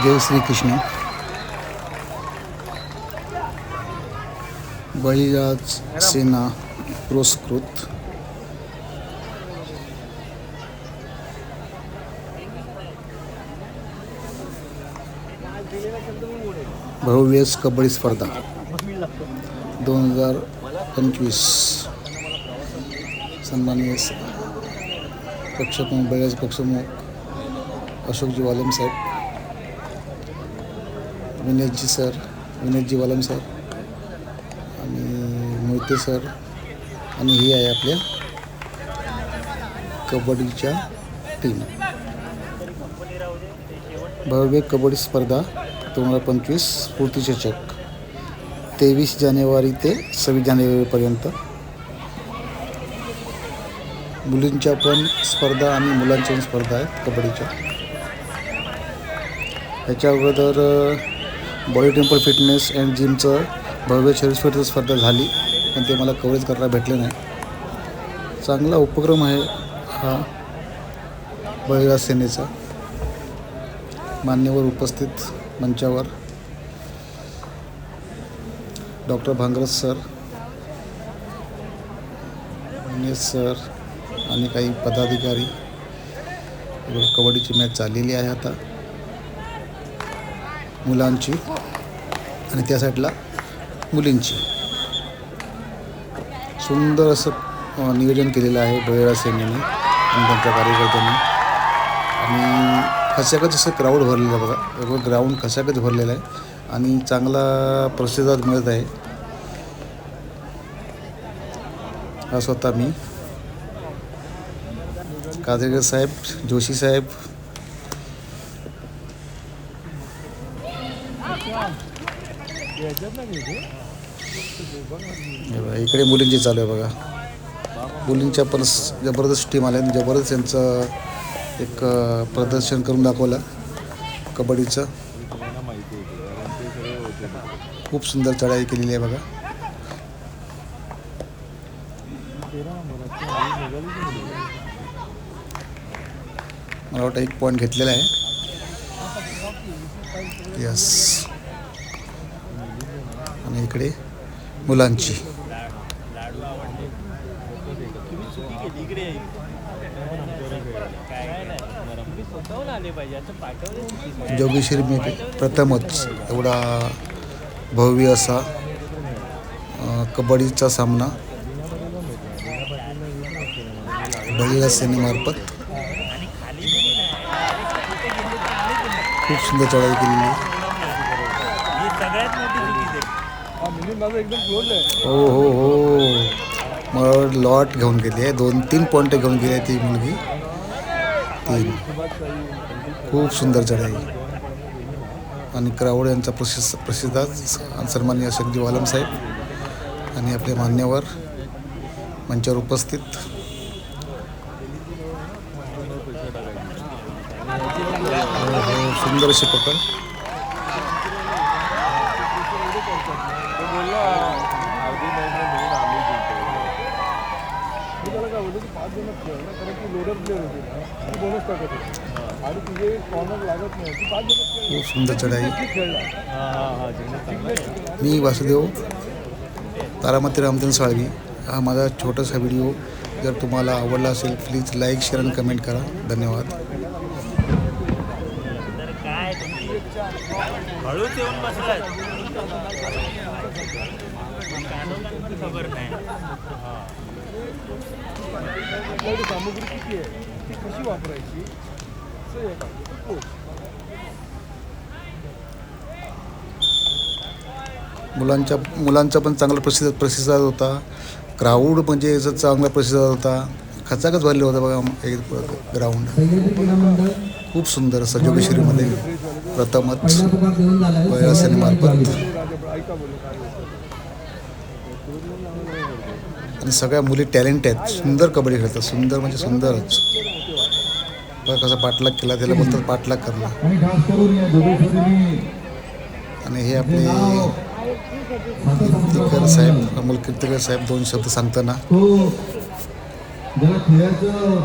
जय श्रीकृष्ण. बळीराज सेना पुरस्कृत. भव्यस कबड्डी स्पर्धा. दोन हजार पंचवीस. सन्माननीय पक्षप्रमुख बळीराज पक्षप्रमुख अशोकजी वालम साहेब. विनेशजी सर विनेशजी वालम सर आणि मोहिते सर आणि ही आहे आपल्या कबड्डीच्या टीम भव्य कबड्डी स्पर्धा दोन हजार पंचवीस स्फूर्तीचषक तेवीस जानेवारी ते सव्वीस जानेवारीपर्यंत मुलींच्या पण स्पर्धा आणि मुलांच्या पण स्पर्धा आहेत कबड्डीच्या. ह्याच्या अगोदर बॉडी टेम्पल फिटनेस अँड जिमचं भव्य शरीर स्पर्धा झाली. पण ते मला कव्हरेज करायला भेटले नाही. चांगला उपक्रम आहे हा बळीराज सेनेचा. मान्यवर उपस्थित मंचावर. Doctor Bhangraj sir Manish sir आणि काही पदाधिकारी. कबड्डीची मॅच चाललेली आहे आता. मुलांची आणि त्या साईडला मुलींची. सुंदर असं नियोजन केलेलं आहे बळीराज सेनेने आणि त्यांच्या कार्यकर्त्यांनी. आणि खचाखच असं क्राऊड भरलेलं आहे बघा. एवढं ग्राउंड खचाखच भरलेलं आहे आणि चांगला प्रतिसाद मिळत आहे. हा स्वतः मी. कादेकर साहेब जोशी साहेब हे बघा, इकडे मुलींची चालू आहे बघा. मुलींच्या पण जबरदस्त टीम आल्या. आणि जबरदस्त त्यांचं एक प्रदर्शन करून दाखवलं कबड्डीचं. खूप सुंदर चढाई केलेली आहे बघा. मला वाटतं एक पॉईंट घेतलेला आहे. यस आणि इकडे मुलांची. जोगेश्वरीमध्ये प्रथमच एवढा भव्य असा कबड्डीचा सामना बळीराज सेनेमार्फत खूप सुंदर चढाई केलेली. आहे. हो हो हो. मग लॉट घेऊन गेली आहे. दोन तीन पॉईंट घेऊन गेली आहे ती मुलगी. तीन. खूप सुंदर चढाई आणि क्रावड यांचा प्रसिद्ध प्रसिद्ध सन्मान्य अशोकजी वालम साहेब आणि आपले मान्यवर मंचावर उपस्थित. हो, हो. सुंदर अशी पकड त्याला काय होतं की पाच जण कारण की लोडर प्लेअर होते. ती बोनस टाकत होती. आणि तुझे कॉर्नर लागत नाही. ती पाच जण खूप सुंदर चढाई. खेळला. मी वासुदेव तारामती रामचंद्र साळवी. हा माझा छोटासा व्हिडिओ जर तुम्हाला आवडला असेल प्लीज लाईक शेअर आणि कमेंट करा. धन्यवाद. हळूच येऊन बसलाय. खबर नाही. आपल्याकडे सामग्री किती आहे ती कशी वापरायची असं कोच मुलांच्या मुलांचा पण चांगला प्रसिद्ध प्रतिसाद होता. क्राऊड म्हणजे याचा चांगला प्रतिसाद होता. खचाखच भरले होता बघा एक ग्राउंड खूप सुंदर असं जोगेश्वरीमध्ये प्रथमच पहिला सिनेमार्फत आणि सगळ्या मुली टॅलेंट आहेत. सुंदर कबड्डी खेळतात. सुंदर म्हणजे सुंदरच बघा कसा पाठलाग केला त्याला बोलतात पाठलाग करणं. आणि हे आपले कीर्तिकर साहेब अमोल कीर्तिकर साहेब दोन शब्द सांगताना. तो ज्याला खेळाचं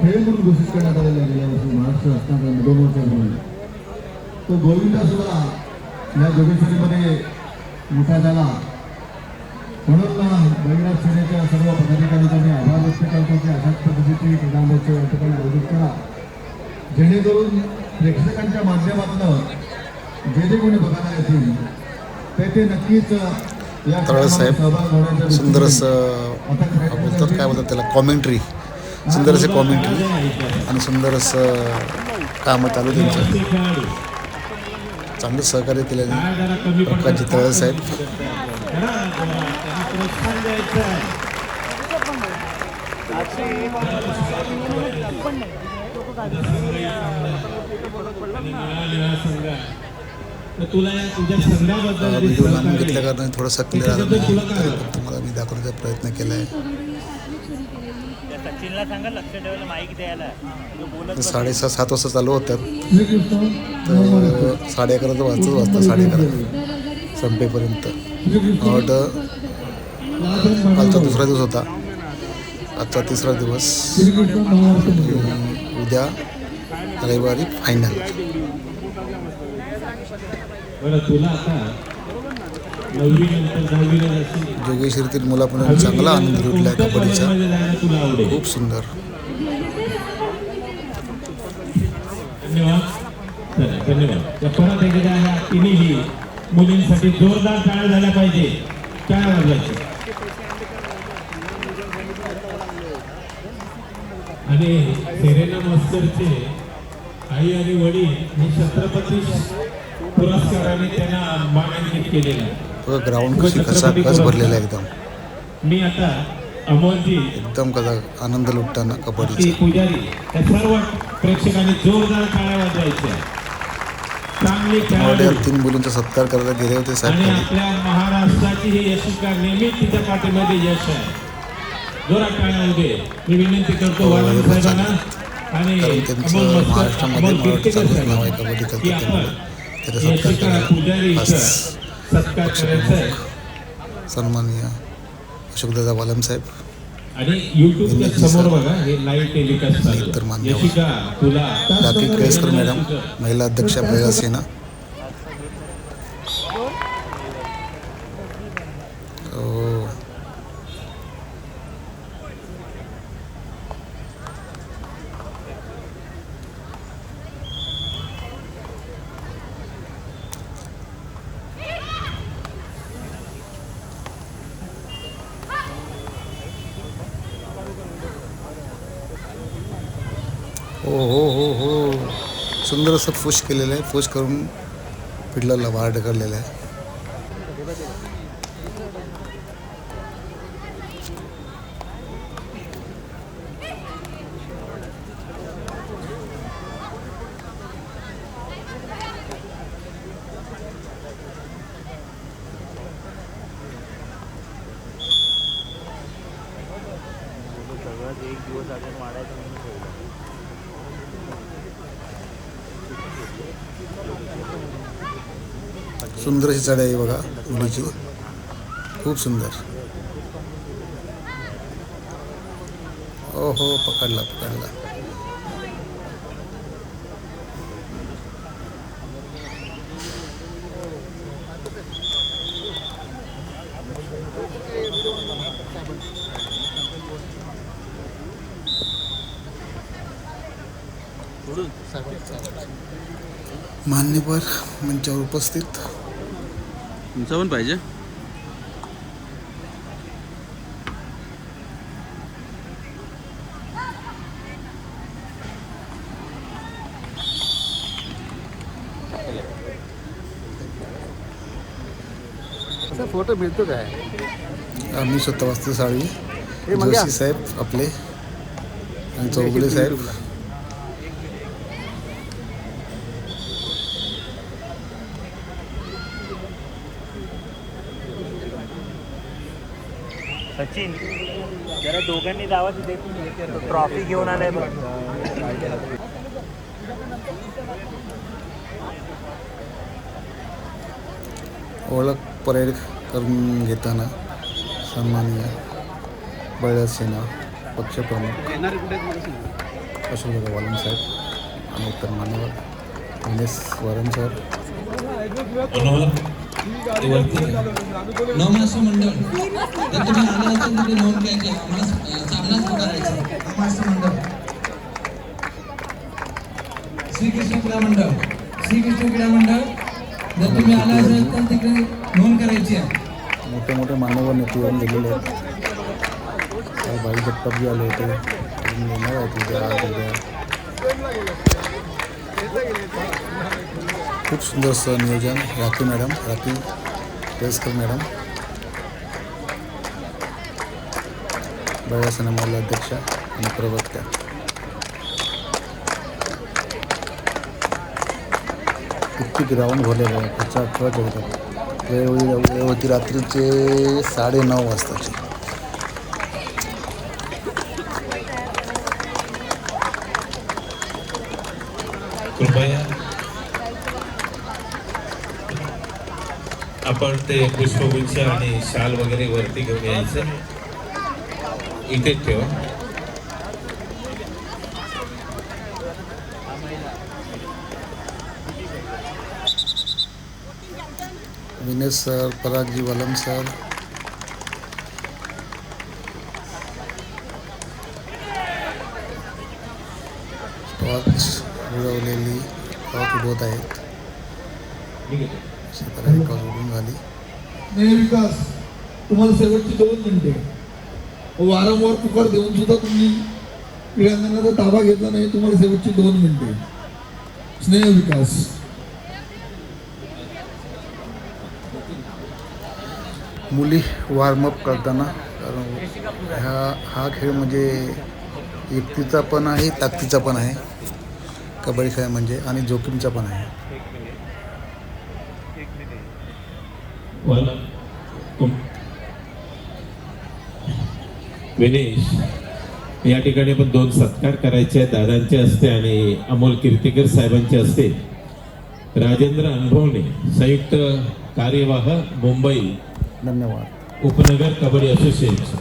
खेळ म्हणून घोषित करण्यात आलेलं आहे यावर्षी महाराष्ट्र शासनाकडून दोन वर्षापूर्वी तो गोविंदा सुद्धा या जोगेश्वरीमध्ये मोठा झाला. म्हणून बळीराज सेनेच्या सर्व पदाधिकाऱ्यांचा आभार व्यक्त करतो की अशाच पद्धतीची या ठिकाणी आयोजित करा. जेणेकरून प्रेक्षकांच्या माध्यमातून जे जे कोणी बघायला येतील. ते ते नक्कीच साहेब सुंदर असं बोलतात काय बोलतात त्याला कॉमेंट्री सुंदर असे कॉमेंट्री आणि सुंदर असं कामं चालू त्यांचं. चांगलं सहकार्य केल्याने. प्रकाशजी तळस साहेब. तर तुला या तुझ्या संघाबद्दल घेतल्या कारणाने थोडं सक्रिय आलं तुम्हाला मी दाखवण्याचा प्रयत्न केला आहे साडेसहा सात वाजता चालू होतं श्रीकृष्ण तर साडे अकरा तर वाजताच वाजता साडे अकरा संपेपर्यंत वाटतं कालचा दुसरा दिवस होता. आजचा तिसरा दिवस. उद्या रविवारी फायनल जोगेश्वरीतील मुलापण चांगला आनंद लुटला आहे कबड्डीचा. खूप सुंदर. धन्यवाद. धन्यवाद. मुलींसाठी जोरदार टाळ्या झाल्या पाहिजे. काय वाजवायचे. आणि सेरेना मास्टरचे आई आणि वडील हे छत्रपती पुरस्काराने त्यांना मानांकित केलेलं आहे. ग्राउंड कशी कसा कस भरलेला आहे एकदम. मी आता अमोलजी एकदम कसा आनंद लुटताना ती कबड्डीचा पुजारी या सर्व प्रेक्षकांनी जोरदार टाळ्या वाजवायच्या. चांगली खेळाडू. तीन मुलींचा सत्कार करायला गेले होते आणि आपल्या महाराष्ट्राची ही यशिका नेहमीच तिच्या पाठीमध्ये यश आहे. जोरात टाळ्या दे. मी विनंती करतो हो, वाढवून साहेबांना आणि महाराष्ट्रामध्ये कबड्डी सत्कार सन्माननीय अशोकदादा वालम साहेब. आणि युट्यूबच्या समोर बघा हे लाईव्ह टेलिकास्ट तर तुला राखी केळसकर मॅडम महिला अध्यक्षा बेळा सेना हो हो हो हो हो सुंदर असं फुश केलेलं आहे. फुश करून पिठलं बाहेर ढकललेलं आहे सगळंच एक दिवस अजून वाढायचं म्हणून ठेवलं सुंदर अशी चढाई आहे बघा मुलीची. खूप सुंदर. हो हो पकडला पकडला. मान्यवर मंचावर उपस्थित. तुमचं पण पाहिजे. फोटो मिळतो काय? आम्ही स्वतः वाचतो साळवी जोशी साहेब आपले आणि चौगुले साहेब. सचिन. जरा दोघांनी जावा तिथे. ट्रॉफी घेऊन आलाय बघ. ओळख परेड करून घेताना सन्माननीय बळद सेना पक्षप्रमुख अशोकदादा वालम साहेब आणि इतर मान्यवर विनेश वरम सर. मनोहर मंडळ तर तुम्ही आला असेल तर ते नोंद घ्यायची आम्हाला चांगलाच सामनाच करायचा नवमासी मंडळ श्रीकृष्ण क्रीडा मंडळ श्रीकृष्ण क्रीडा मंडळ जर तुम्ही आला असेल तर तिकडे नोंद करायची आहे. मोठे मोठे मानव नेते येऊन गेलेले आहेत. काही भाई जगताप जी आले होते. येणार आहेत उद्या आज उद्या खूप सुंदर असं नियोजन राखी मॅडम राखी केळसकर मॅडम बऱ्याच सिनेमाला अध्यक्षा आणि प्रवक्त्या इतकी ग्राउंड भरलेलं आहे पुढचा अठरा जगतात वेळ होती वेळ रात्रीचे साडेनऊ आपण ते पुष्पगुच्छ आणि शाल वगैरे वरती घेऊन यायचं. इथेच ठेवा. Vinesh sir Paragji Valam sir. Torch उडवलेली torch उडवत आहेत. झाली. नाही विकास. तुम्हाला शेवटची दोन मिनिटे वारंवार पुकार देऊन सुद्धा तुम्ही क्रीडांगणाचा ताबा घेतला नाही तुम्हाला शेवटची दोन मिनिटे स्नेह विकास. मुली वॉर्मअप करताना कारण ह्या हा खेळ म्हणजे एकतीचा पण आहे ताकदीचा पण आहे. कबड्डी खेळ म्हणजे आणि जोखीमचा पण आहे. विनेश या ठिकाणी पण दोन सत्कार करायचे आहेत. दादांचे असते आणि अमोल कीर्तिकर साहेबांचे असते. राजेंद्र अनुभवणे संयुक्त कार्यवाह मुंबई. धन्यवाद. उपनगर कबड्डी असोसिएशन.